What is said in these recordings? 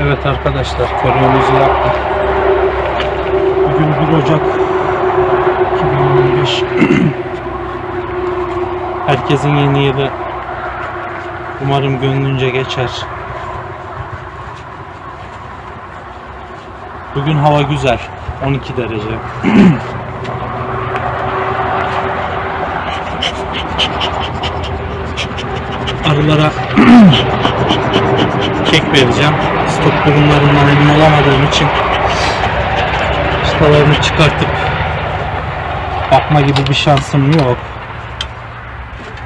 Evet arkadaşlar körüğümüzü yaptık. Bugün 1 Ocak 2015. Herkesin yeni yılı umarım gönlünce geçer. Bugün hava güzel. 12 derece. Arılara kek vereceğim. Stok durumlarından emin olamadığım için çıtalarını çıkartıp bakma gibi bir şansım yok.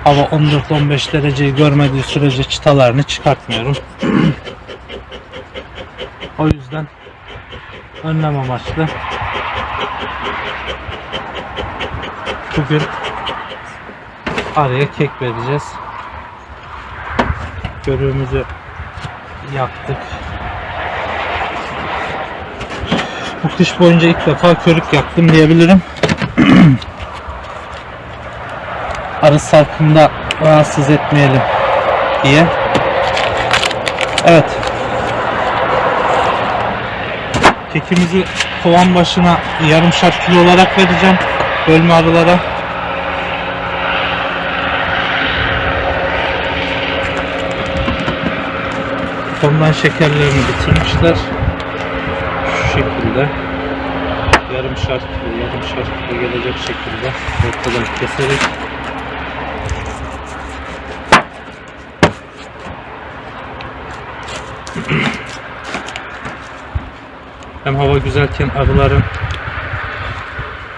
Hava 14-15 dereceyi görmediği sürece çıtalarını çıkartmıyorum. o yüzden önlem amaçlı bugün araya kek vereceğiz. Görüğümüzü yaktık. Bu kış boyunca ilk defa körük yaktım diyebilirim. Arı salkımda rahatsız etmeyelim diye. Evet. Kekimizi kovan başına yarımşar kilo olarak vereceğim. Bölme arılara. Tondan şekerlerini bitirmişler. Şu şekilde. Yarım şart kilo, yarım şart kilo gelecek şekilde ortadan keserek Hem hava güzelken arıların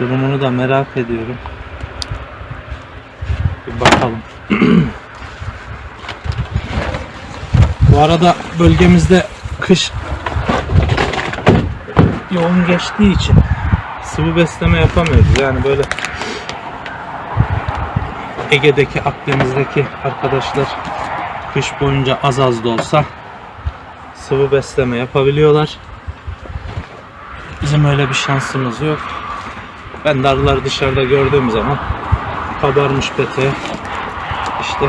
durumunu da merak ediyorum. Bir bakalım. Bu arada bölgemizde kış yoğun geçtiği için sıvı besleme yapamıyoruz. Yani böyle Ege'deki, Akdeniz'deki arkadaşlar kış boyunca az az da olsa sıvı besleme yapabiliyorlar. Bizim öyle bir şansımız yok. Ben de arıları dışarıda gördüğüm zaman kabarmış peteğe işte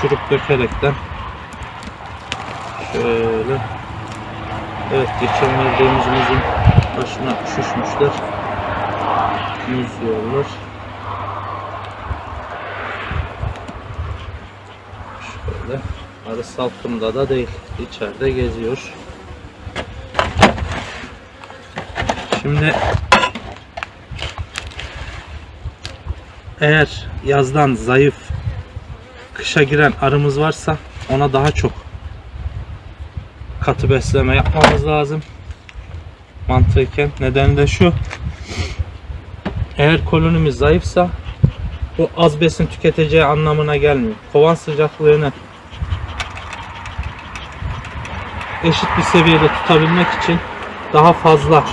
şurup dökerekten Şöyle. Evet geçen verdiğimiz muzun başına üşüşmüşler. Muz yiyorlar. Şöyle. Arı salkımda da değil. içeride geziyor. Şimdi eğer yazdan zayıf kışa giren arımız varsa ona daha çok katı besleme yapmamız lazım. Mantıken nedeni de şu. Eğer kolonimiz zayıfsa bu az besin tüketeceği anlamına gelmiyor. Kovan sıcaklığını eşit bir seviyede tutabilmek için daha fazla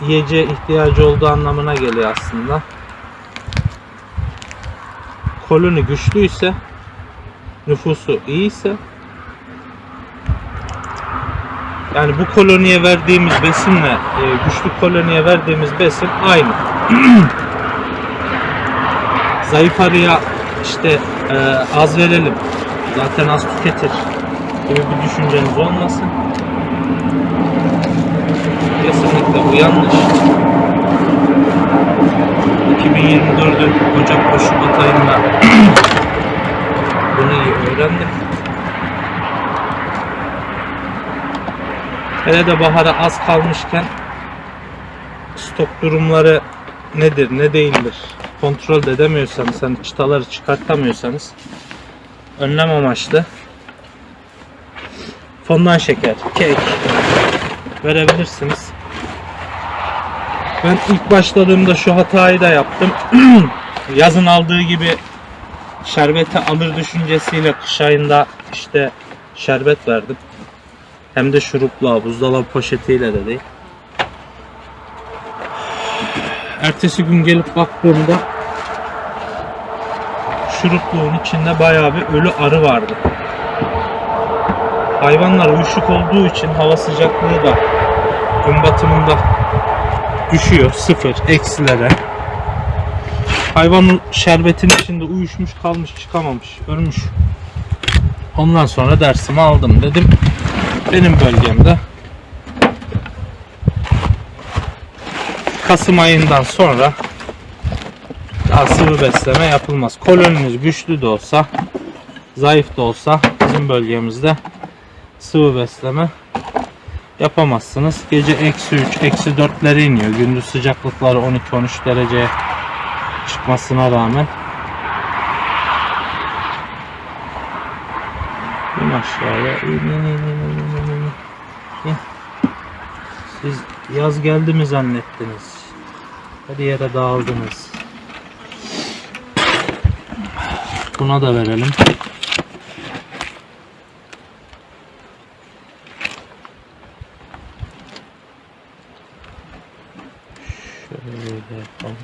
yiyeceğe ihtiyacı olduğu anlamına geliyor aslında. Koloni güçlüyse nüfusu iyiyse yani bu koloniye verdiğimiz besinle e, güçlü koloniye verdiğimiz besin aynı. Zayıf arıya işte e, az verelim. Zaten az tüketir gibi bir düşünceniz olmasın. Kesinlikle bu yanlış. 2024'ün Ocak ve Şubat ayında bunu iyi öğrendim. Hele de bahara az kalmışken stok durumları nedir ne değildir kontrol de edemiyorsanız hani çıtaları çıkartamıyorsanız önlem amaçlı fondan şeker, kek verebilirsiniz. Ben ilk başladığımda şu hatayı da yaptım. Yazın aldığı gibi şerbeti alır düşüncesiyle kış ayında işte şerbet verdim. Hem de şurupla, buzdolabı poşetiyle de değil. Ertesi gün gelip baktığımda şurupluğun içinde bayağı bir ölü arı vardı. Hayvanlar uyuşuk olduğu için hava sıcaklığı da gün batımında düşüyor sıfır eksilere. Hayvanın şerbetin içinde uyuşmuş kalmış çıkamamış ölmüş. Ondan sonra dersimi aldım dedim. Benim bölgemde Kasım ayından sonra daha sıvı besleme yapılmaz. Koloniniz güçlü de olsa, zayıf da olsa bizim bölgemizde sıvı besleme yapamazsınız. Gece eksi 3, eksi 4'lere iniyor. Gündüz sıcaklıkları 12-13 dereceye çıkmasına rağmen. İn aşağıya. İn, in, in, in, in, in, in. Siz yaz geldi mi zannettiniz? Her yere dağıldınız. Buna da verelim. Şöyle yapalım.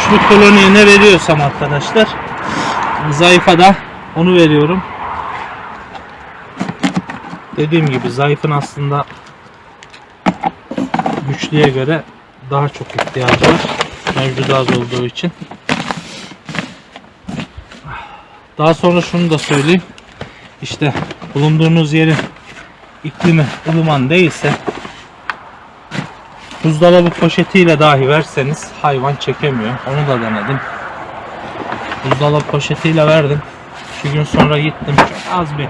Güçlü koloniye ne veriyorsam arkadaşlar zayıfa da onu veriyorum. Dediğim gibi zayıfın aslında güçlüye göre daha çok ihtiyacı var. Mevcudu az olduğu için. Daha sonra şunu da söyleyeyim. İşte bulunduğunuz yerin iklimi ılıman değilse buzdolabı poşetiyle dahi verseniz hayvan çekemiyor. Onu da denedim. Buzdolabı poşetiyle verdim. İki gün sonra gittim. Çok az bir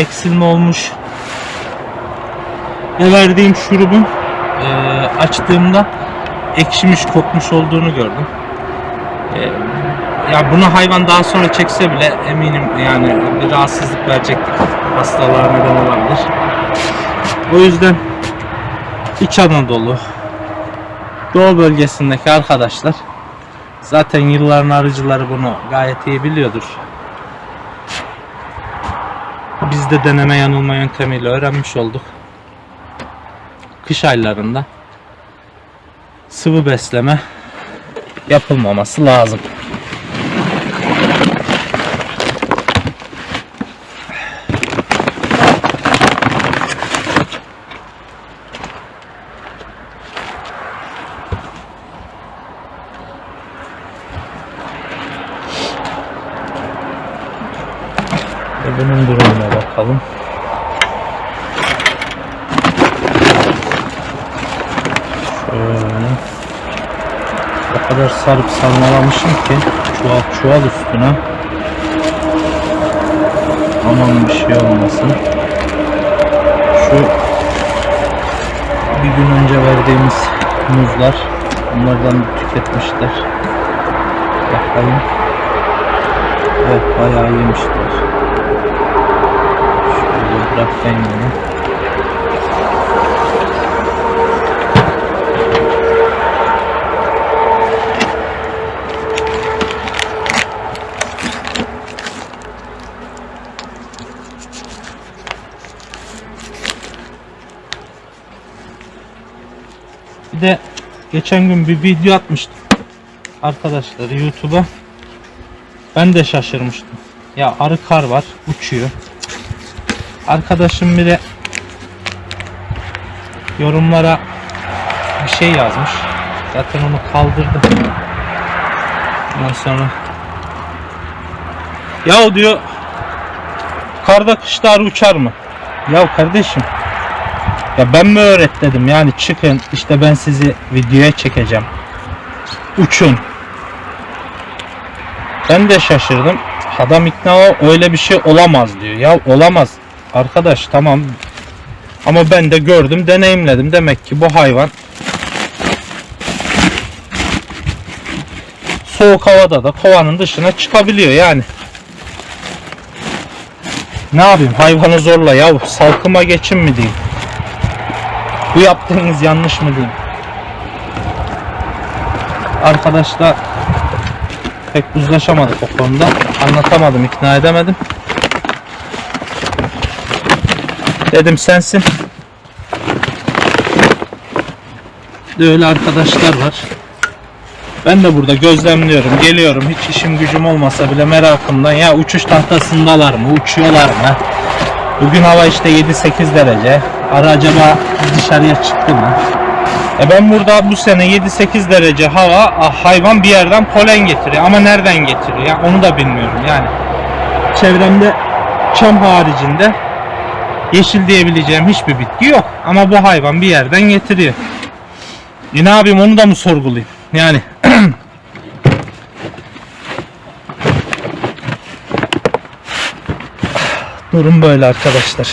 eksilme olmuş. Ve verdiğim şurubun eee, açtığımda ekşimiş kokmuş olduğunu gördüm. Eee, ya bunu hayvan daha sonra çekse bile eminim yani bir rahatsızlık verecektik. Hastalığa neden olabilir. O yüzden İç Anadolu Doğu bölgesindeki arkadaşlar zaten yılların arıcıları bunu gayet iyi biliyordur. Biz de deneme yanılma yöntemiyle öğrenmiş olduk. Kış aylarında sıvı besleme yapılmaması lazım. Ve bunun durumuna bakalım. Şöyle. O kadar sarıp sarmalamışım ki çuval çuval üstüne. Aman bir şey olmasın. Şu bir gün önce verdiğimiz muzlar bunlardan tüketmişler. Bakalım. Evet bayağı yemişler. Bırakayım bunu. Bir de geçen gün bir video atmıştım arkadaşlar YouTube'a. Ben de şaşırmıştım. Ya arı kar var uçuyor. Arkadaşım biri yorumlara bir şey yazmış. Zaten onu kaldırdım. Ondan sonra ya diyor karda kışta uçar mı? Ya kardeşim ya ben mi öğret dedim yani çıkın işte ben sizi videoya çekeceğim. Uçun. Ben de şaşırdım. Adam ikna öyle bir şey olamaz diyor. Ya olamaz. Arkadaş tamam. Ama ben de gördüm, deneyimledim. Demek ki bu hayvan soğuk havada da kovanın dışına çıkabiliyor yani. Ne yapayım? Hayvanı zorla ya salkıma geçin mi diyeyim? Bu yaptığınız yanlış mı diyeyim? Arkadaşlar pek uzlaşamadık o konuda. Anlatamadım, ikna edemedim. Dedim sensin. De Öyle arkadaşlar var. Ben de burada gözlemliyorum, geliyorum. Hiç işim gücüm olmasa bile merakımdan ya uçuş tahtasındalar mı, uçuyorlar mı? Bugün hava işte 7-8 derece. Ara acaba dışarıya çıktı mı? E ben burada bu sene 7-8 derece hava hayvan bir yerden polen getiriyor ama nereden getiriyor yani onu da bilmiyorum yani. Çevremde çam haricinde yeşil diyebileceğim hiçbir bitki yok ama bu hayvan bir yerden getiriyor. E ne yapayım onu da mı sorgulayayım? Yani Durum böyle arkadaşlar.